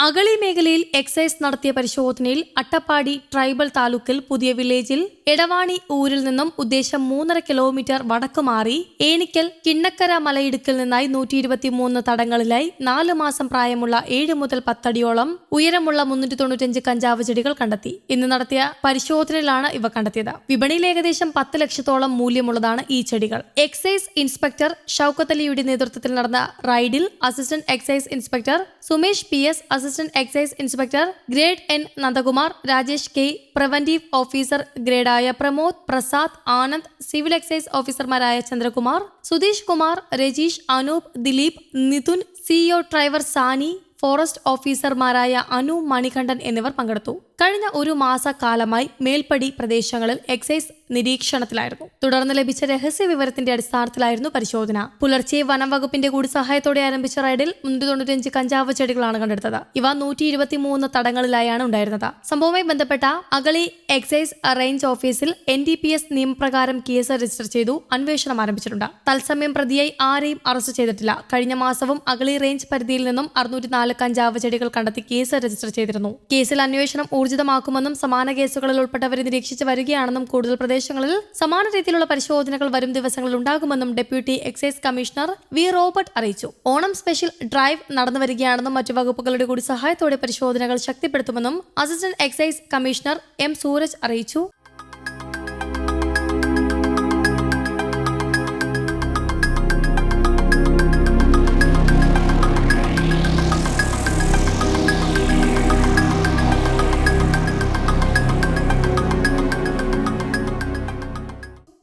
Excise നടത്തിയ പരിശോധനയിൽ Attappadi tribal താലൂക്കിൽ പുതിയ വില്ലേജിൽ എടവാണി ഊരിൽ നിന്നും ഉദ്ദേശം മൂന്നര കിലോമീറ്റർ വടക്ക് മാറി ഏണിക്കൽ കിണ്ണക്കര മലയിടുക്കിൽ നിന്നായി നൂറ്റി ഇരുപത്തിമൂന്ന് തടങ്ങളിലായി നാല് മാസം പ്രായമുള്ള ഏഴ് മുതൽ പത്തടിയോളം ഉയരമുള്ള മുന്നൂറ്റി തൊണ്ണൂറ്റഞ്ച് കഞ്ചാവ് ചെടികൾ കണ്ടെത്തി. ഇന്ന് നടത്തിയ പരിശോധനയിലാണ് ഇവ കണ്ടെത്തിയത്. വിപണിയിൽ ഏകദേശം പത്ത് ലക്ഷത്തോളം മൂല്യമുള്ളതാണ് ഈ ചെടികൾ. എക്സൈസ് ഇൻസ്പെക്ടർ ഷൌക്കത്തലിയുടെ നേതൃത്വത്തിൽ നടന്ന റൈഡിൽ assistant excise inspector Sumesh P S assistant excise inspector grade N Nandakumar Rajesh K preventive officer ഗ്രേഡായ Pramod Prasad Anand civil excise ഓഫീസർമാരായ Chandrakumar Sudheesh Kumar Rajeesh Anoop Dileep Nithun CEO driver Sani forest ഓഫീസർമാരായ അനു മണികണ്ഠൻ എന്നിവർ പങ്കെടുത്തു. കഴിഞ്ഞ ഒരു മാസക്കാലമായി മേൽപ്പടി പ്രദേശങ്ങളിൽ excise നിരീക്ഷണത്തിലായിരുന്നു. തുടർന്ന് ലഭിച്ച രഹസ്യ വിവരത്തിന്റെ അടിസ്ഥാനത്തിലായിരുന്നു പരിശോധന. പുലർച്ചെ വനം വകുപ്പിന്റെ കൂടി സഹായത്തോടെ ആരംഭിച്ച റൈഡിൽ മുന്നൂറ്റി തൊണ്ണൂറ്റഞ്ച് കഞ്ചാവ് ചെടികളാണ് കണ്ടെടുത്തത്. ഇവ നൂറ്റി ഇരുപത്തിമൂന്ന് തടങ്ങളിലായാണ് ഉണ്ടായിരുന്നത്. സംഭവവുമായി ബന്ധപ്പെട്ട അഗളി എക്സൈസ് റേഞ്ച് ഓഫീസിൽ എൻ ഡി പി എസ് നിയമപ്രകാരം കേസ് രജിസ്റ്റർ ചെയ്തു അന്വേഷണം ആരംഭിച്ചിട്ടുണ്ട്. തത്സമയം പ്രതിയായി ആരെയും അറസ്റ്റ് ചെയ്തിട്ടില്ല. കഴിഞ്ഞ മാസവും അഗളി റേഞ്ച് പരിധിയിൽ നിന്നും അറുന്നൂറ്റി നാല് കഞ്ചാവ് ചെടികൾ കണ്ടെത്തി കേസ് രജിസ്റ്റർ ചെയ്തിരുന്നു. കേസിൽ അന്വേഷണം ഊർജിതമാക്കുമെന്നും സമാന കേസുകളിൽ ഉൾപ്പെട്ടവരെ നിരീക്ഷിച്ചു വരികയാണെന്നും കൂടുതൽ പ്രദേശങ്ങളിൽ സമാന രീതിയിലുള്ള പരിശോധനകൾ വരും ദിവസങ്ങളിൽ ഉണ്ടാകുമെന്നും deputy excise commissioner V Robert അറിയിച്ചു. ഓണം സ്പെഷ്യൽ ഡ്രൈവ് നടന്നു വരികയാണെന്നും മറ്റു വകുപ്പുകളുടെ കൂടി സഹായത്തോടെ പരിശോധനകൾ ശക്തിപ്പെടുത്തുമെന്നും assistant excise commissioner M Sooraj അറിയിച്ചു.